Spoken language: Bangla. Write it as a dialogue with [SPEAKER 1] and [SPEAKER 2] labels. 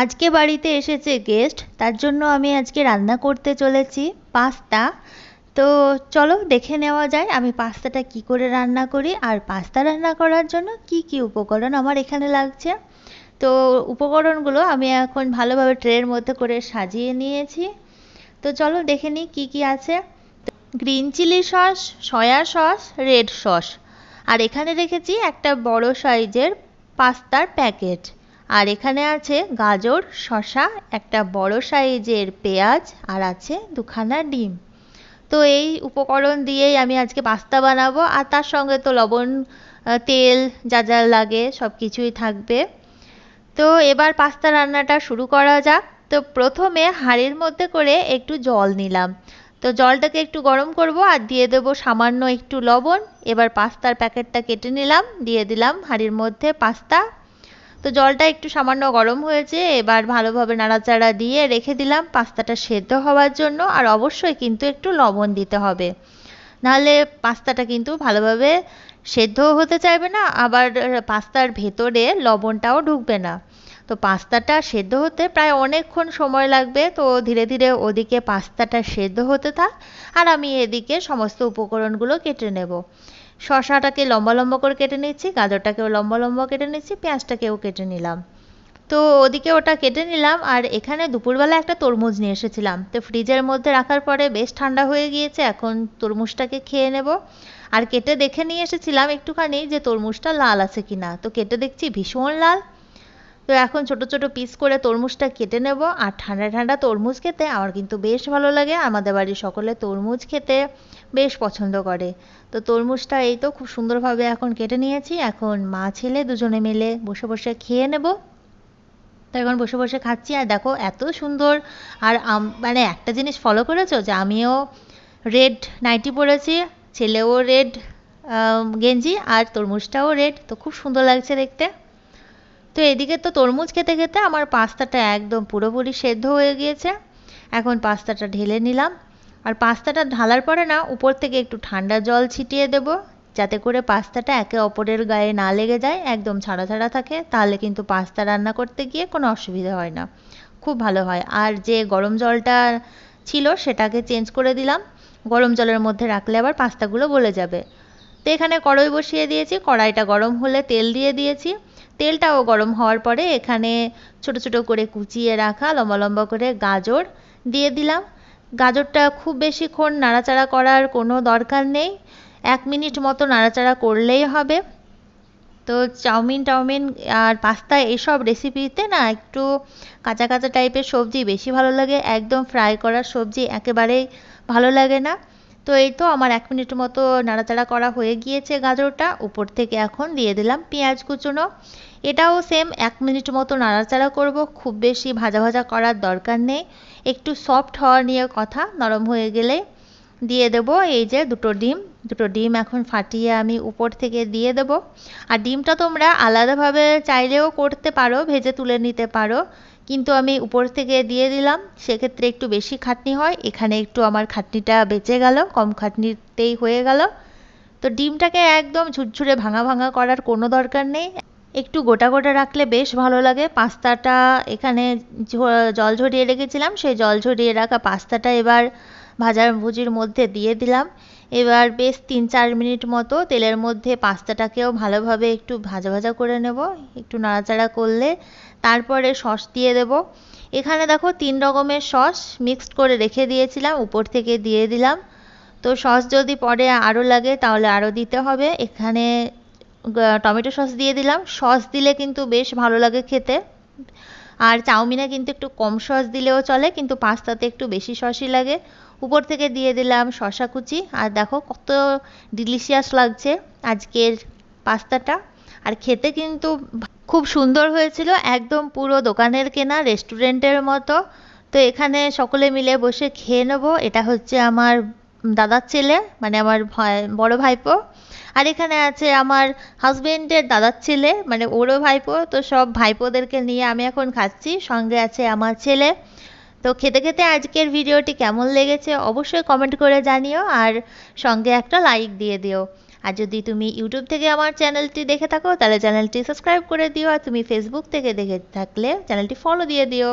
[SPEAKER 1] আজকে বাড়িতে এসেছে গেস্ট তার জন্য আমি আজকে রান্না করতে চলেছি, পাস্তা। তো চলো দেখে নেওয়া যায় আমি পাস্তাটা কি করে রান্না করি আর পাস্তা রান্না করার জন্য কি কি উপকরণ আমার এখানে লাগছে। তো উপকরণগুলো আমি এখন ভালোভাবে ট্রের মধ্যে করে সাজিয়ে নিয়েছি। তো চলো দেখে নিই কী কী আছে। Green chilli sauce, soya sauce, red sauce. আর এখানে রেখেছি একটা বড় সাইজের পাস্তার প্যাকেট। আর এখানে আছে গাজর শশা একটা বড় সাইজের পেঁয়াজ, আর আছে দুখানা ডিম। তো এই উপকরণ দিয়েই আমি আজকে পাস্তা বানাবো, আর তার সঙ্গে তো লবণ তেল যা যা লাগে সব কিছুই থাকবে। তো এবার পাস্তা রান্নাটা শুরু করা যাক। তো প্রথমে হাঁড়ির মধ্যে করে একটু জল নিলাম। তো জলটাকে একটু গরম করব, আর দিয়ে দেবো সামান্য একটু লবণ। এবার পাস্তার প্যাকেটটা কেটে নিলাম, দিয়ে দিলাম হাঁড়ির মধ্যে পাস্তা। তো জলটা একটু সামান্য গরম হয়েছে, এবার ভালোভাবে নাড়াচাড়া দিয়ে রেখে দিলাম। পাস্তাটা সেদ্ধ হওয়ার জন্য আর অবশ্যই কিন্তু একটু লবণ দিতে হবে। নাহলে পাস্তাটা কিন্তু ভালোভাবে সেদ্ধও হতে চাইবে না, আবার পাস্তার ভেতরে লবণটাও ঢুকবে না। তো পাস্তাটা সেদ্ধ হতে প্রায় অনেকক্ষণ সময় লাগবে, তো ধীরে ধীরে ওদিকে পাস্তাটা সেদ্ধ হতে থাক, আর আমি এদিকে সমস্ত উপকরণগুলো কেটে নেব। শশাটাকে লম্বা লম্বা করে কেটে নিচ্ছি, গাজরটাকেও লম্বা লম্বা কেটে নিচ্ছি, পেঁয়াজটাকেও কেটে নিলাম। তো ওদিকে ওটা কেটে নিলাম, আর এখানে দুপুরবেলা একটা তরমুজ নিয়ে এসেছিলাম। তো ফ্রিজের মধ্যে রাখার পরে বেশ ঠান্ডা হয়ে গিয়েছে, এখন তরমুজটাকে খেয়ে নেব। আর কেটে দেখে নিয়ে এসেছিলাম একটুখানি যে তরমুজটা লাল আছে কিনা। তো কেটে দেখছি ভীষণ লাল। তো এখন ছোট ছোট পিস করে তরমুজটা কেটে নেব। আর ঠান্ডা ঠান্ডা তরমুজ খেতে আমার কিন্তু বেশ ভালো লাগে। আমাদের বাড়ির সকলে তরমুজ খেতে বেশ পছন্দ করে। তো তরমুজটা এই তো খুব সুন্দরভাবে এখন কেটে নিয়েছি। এখন মা ছেলে দুজনে মিলে বসে বসে খেয়ে নেব। তো এখন বসে বসে খাচ্ছি। আর দেখো এত সুন্দর আর মানে একটা জিনিস ফলো করেছ যে আমিও রেড নাইটি পরেছি, ছেলেও রেড গেঞ্জি আর তরমুজটাও রেড তো খুব সুন্দর লাগছে দেখতে। তো এদিকে তো তরমুজ খেতে খেতে আমার পাস্তাটা একদম পুরোপুরি সেদ্ধ হয়ে গিয়েছে। এখন পাস্তাটা ঢেলে নিলাম। আর পাস্তাটা ঢালার পরে না, উপর থেকে একটু ঠান্ডা জল ছিটিয়ে দেব, যাতে করে পাস্তাটা একে অপরের গায়ে না লেগে যায়, একদম ছাড়া ছাড়া থাকে। তাহলে কিন্তু পাস্তা রান্না করতে গিয়ে কোনো অসুবিধা হয় না। খুব ভালো হয়। আর যে গরম জলটা ছিল, সেটাকে চেঞ্জ করে দিলাম। গরম জলের মধ্যে রাখলে আবার পাস্তাগুলো গলে যাবে। তো এখানে কড়াই বসিয়ে দিয়েছি। কড়াইটা গরম হলে তেল দিয়ে দিয়েছি। তেলটাও গরম হওয়ার পরে এখানে ছোট ছোট করে কুচিয়ে রাখা, লম্বা লম্বা করে গাজর দিয়ে দিলাম। গাজরটা খুব বেশিক্ষণ নাড়াচাড়া করার কোনো দরকার নেই। এক মিনিট মতো নাড়াচাড়া করলেই হবে। তো চাউমিন, টাউমিন আর পাস্তা এইসব রেসিপিতে না একটু কাঁচা কাঁচা টাইপের সবজি বেশি ভালো লাগে। একদম ফ্রাই করার সবজি একেবারেই ভালো লাগে না। তো এই তো আমার এক মিনিট মতো নাড়াচাড়া করা হয়ে গিয়েছে গাজরটা। উপর থেকে এখন দিয়ে দিলাম পেঁয়াজ কুচুনো। এটাও সেম এক মিনিট মতো নাড়াচাড়া করব। খুব বেশি ভাজা ভাজা করার দরকার নেই। একটু সফট হওয়া নিয়ে কথা, নরম হয়ে গেলে দিয়ে দেব এই যে দুটো ডিম। দুটো ডিম এখন ফাটিয়ে আমি উপর থেকে দিয়ে দেব। আর ডিমটা তোমরা আলাদাভাবে চাইলেও করতে পারো, ভেজে তুলে নিতে পারো। কিন্তু আমি উপর থেকে দিয়ে দিলাম। সেক্ষেত্রে একটু বেশি খাটনি হয়। এখানে একটু আমার খাটনিটা বেঁচে গেল, কম খাটনিতেই হয়ে গেল। তো ডিমটাকে একদম ঝুরঝুরে ভাঙা ভাঙা করার কোনো দরকার নেই। একটু গোটা গোটা রাখলে বেশ ভালো লাগে। পাস্তাটা এখানে জল ঝরিয়ে রেখেছিলাম। সেই জল ঝরিয়ে রাখা পাস্তাটা এবার ভাজার ভুজির মধ্যে দিয়ে দিলাম। এবার বেশ তিন চার মিনিট মতো তেলের মধ্যে পাস্তাটাকেও ভালোভাবে একটু ভাজা ভাজা করে নেব। একটু নাড়াচাড়া করলে তারপরে সস দিয়ে দেব। এখানে দেখো তিন রকমের সস মিক্সড করে রেখে দিয়েছিলাম, উপর থেকে দিয়ে দিলাম। তো সস যদি পরে আরও লাগে তাহলে আরও দিতে হবে। এখানে টমেটো সস দিয়ে দিলাম। সস দিলে কিন্তু বেশ ভালো লাগে খেতে। আর চাউমিনে কিন্তু একটু কম সস দিলেও চলে, কিন্তু পাস্তাতে একটু বেশি সসই লাগে। উপর থেকে দিয়ে দিলাম শশা কুচি। আর দেখো কত ডিলিশিয়াস লাগছে আজকের পাস্তাটা। আর খেতে কিন্তু খুব সুন্দর হয়েছিল, একদম পুরো দোকানের কেনা রেস্টুরেন্টের মতো। তো এখানে সকলে মিলে বসে খেয়ে নেব। এটা হচ্ছে আমার দাদার ছেলে মানে আমার ভাই, বড় ভাইপো। আর এখানে আছে আমার হাজবেন্ডের দাদার ছেলে মানে ওরও ভাইপো। তো সব ভাইপোদেরকে নিয়ে আমি এখন খাচ্ছি। সঙ্গে আছে আমার ছেলে। তো খেতে খেতে আজকের ভিডিওটি কেমন লেগেছে অবশ্যই কমেন্ট করে জানিও। আর সঙ্গে একটা লাইক দিয়ে দিও। আর যদি তুমি ইউটিউব থেকে আমার চ্যানেলটি দেখে থাকো, তাহলে চ্যানেলটি সাবস্ক্রাইব করে দিও। আর তুমি ফেসবুক থেকে দেখে থাকলে চ্যানেলটি ফলো দিয়ে দিও।